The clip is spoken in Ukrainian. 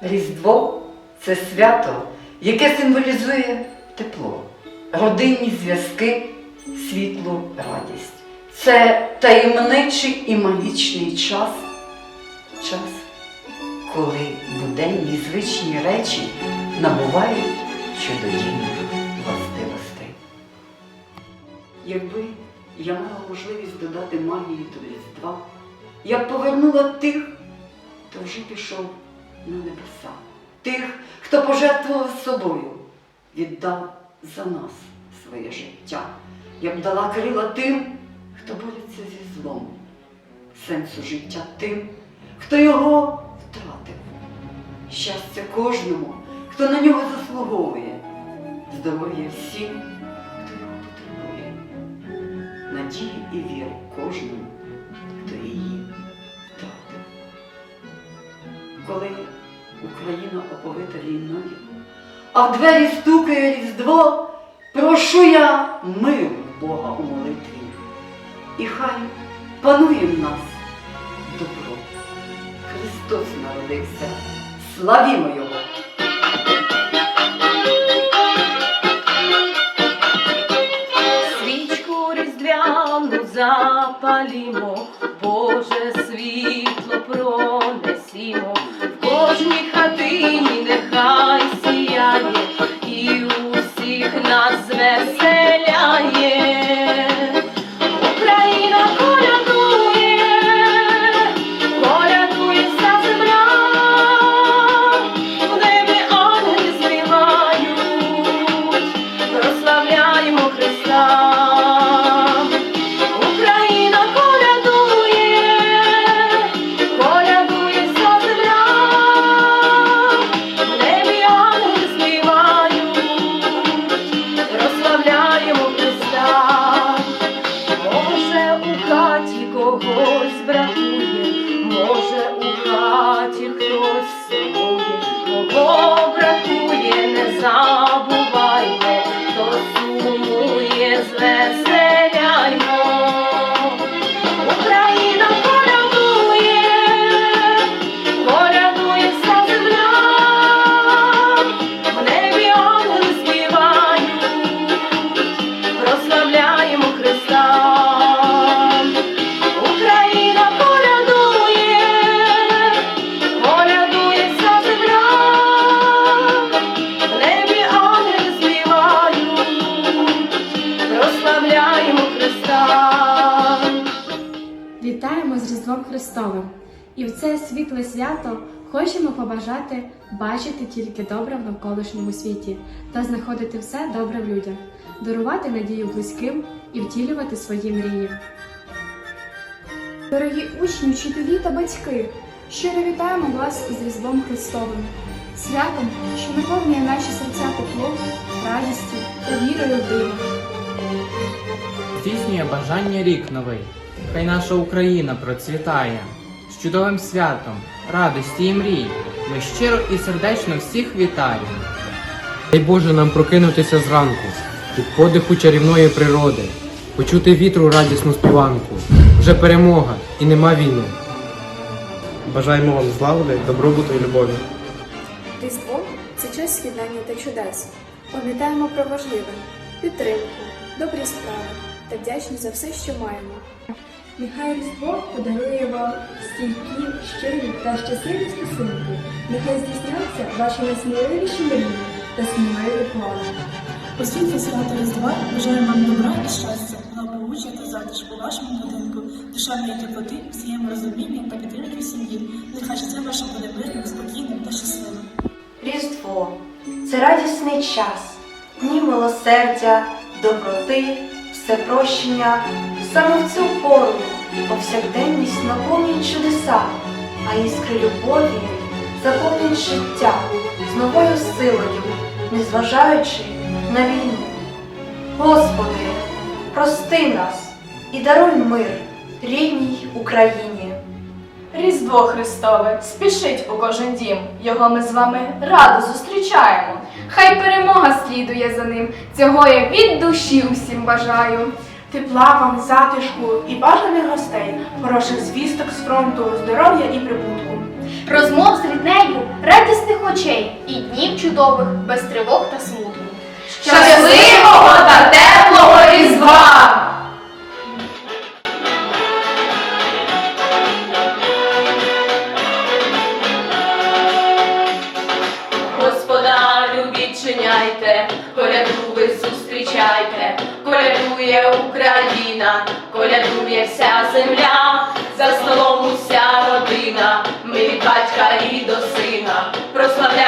Різдво це свято, яке символізує тепло, родинні зв'язки, світлу радість. Це таємничий і магічний час, час, коли буденні звичні речі набувають чудодійних властивостей. Якби я мала можливість додати магії до Різдва, я б повернула тих, хто вже пішов на небеса, тих, хто пожертвував собою, віддав за нас своє життя. Я б дала крила тим, хто бореться зі злом, сенсу життя тим, хто його втратив. Щастя кожному, хто на нього заслуговує, здоров'я всім, хто його потребує, надії і віри кожному, хто її втратив. Коли Україна оповита війною, а в двері стукає Різдво, прошу я миру Бога у молитві. І хай панує в нас добро. Христос народився, славімо Його! Свічку різдвяну запалімо, Боже світло пронесімо, Христовим! І в це світле свято хочемо побажати бачити тільки добре в навколишньому світі та знаходити все добре в людях, дарувати надію близьким і втілювати свої мрії. Дорогі учні, вчителі та батьки, щиро вітаємо вас із Різдвом Христовим, святом, що наповнює наші серця теплом, радістю та вірою в диво. Здійснює бажання рік новий. Хай наша Україна процвітає. З чудовим святом, радості і мрій. Ми щиро і сердечно всіх вітаємо. Дай Боже нам прокинутися зранку від подиху чарівної природи, почути вітру радісну співанку. Вже перемога і нема війни. Бажаємо вам злагоди, добробуту і любові. Різдво це час з'єднання та чудес. Пам'ятаємо про важливе, підтримку, добрі справи та вдячність за все, що маємо. Нехай Різдво подарує вам стійкі, щирі та щасливі стосунки. Нехай здійсняться ваші найсміливіші мрії та сміливі плани. У світлі свята Різдва бажаю вам добра і щастя, благополуччя та затишку у вашому будинку, душевної теплоти, взаєморозуміння та підтримки сім'ї. Нехай життя ваше буде мирним, спокійним та щасливим. Різдво це радісний час, дні милосердя, доброти, всепрощення. Саме в цю пору повсякденність наповнюють чудеса, а іскри любові заповнюють життя з новою силою, незважаючи на війну. Господи, прости нас і даруй мир рідній Україні. Різдво Христове спішить у кожен дім. Його ми з вами радо зустрічаємо. Хай перемога слідує за ним. Цього я від душі усім бажаю. Тепла вам, затишку і бажаних гостей, хороших звісток з фронту, здоров'я і прибутку. Розмов з ріднею, радісних очей і днів чудових, без тривог та смутку. Щасливого та теплого Різдва! Господарю відчиняйте, коляду ви зустрічайте, колядує Україна, колядує вся земля, за столом уся родина, ми від батька і до сина прославляємо.